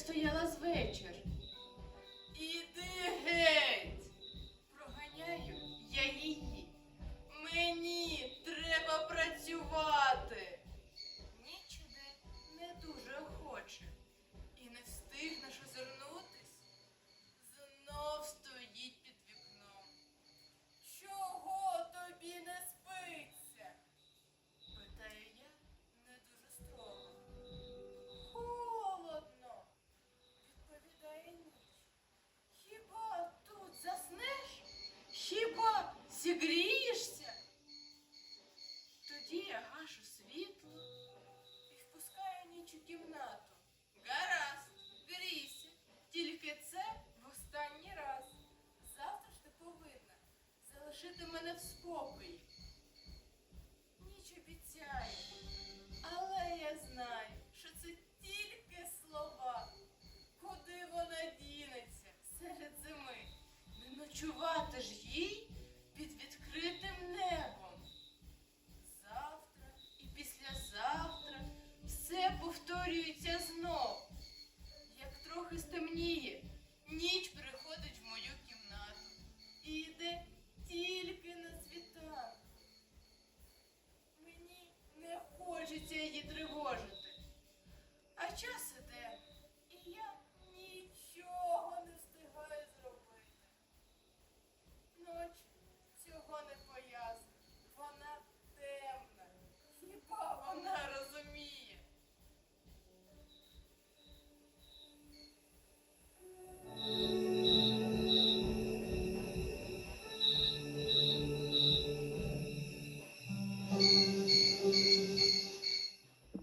стояла з Хіба зігрієшся? Тоді я гашу світло і впускаю ніч у кімнату. Гаразд, грійся, тільки це в останній раз. Завтра ж ти повинна залишити мене в спокої. Трохи стемніє, ніч приходить в мою кімнату і йде тільки на світанку. Мені не хочеться її тривожити.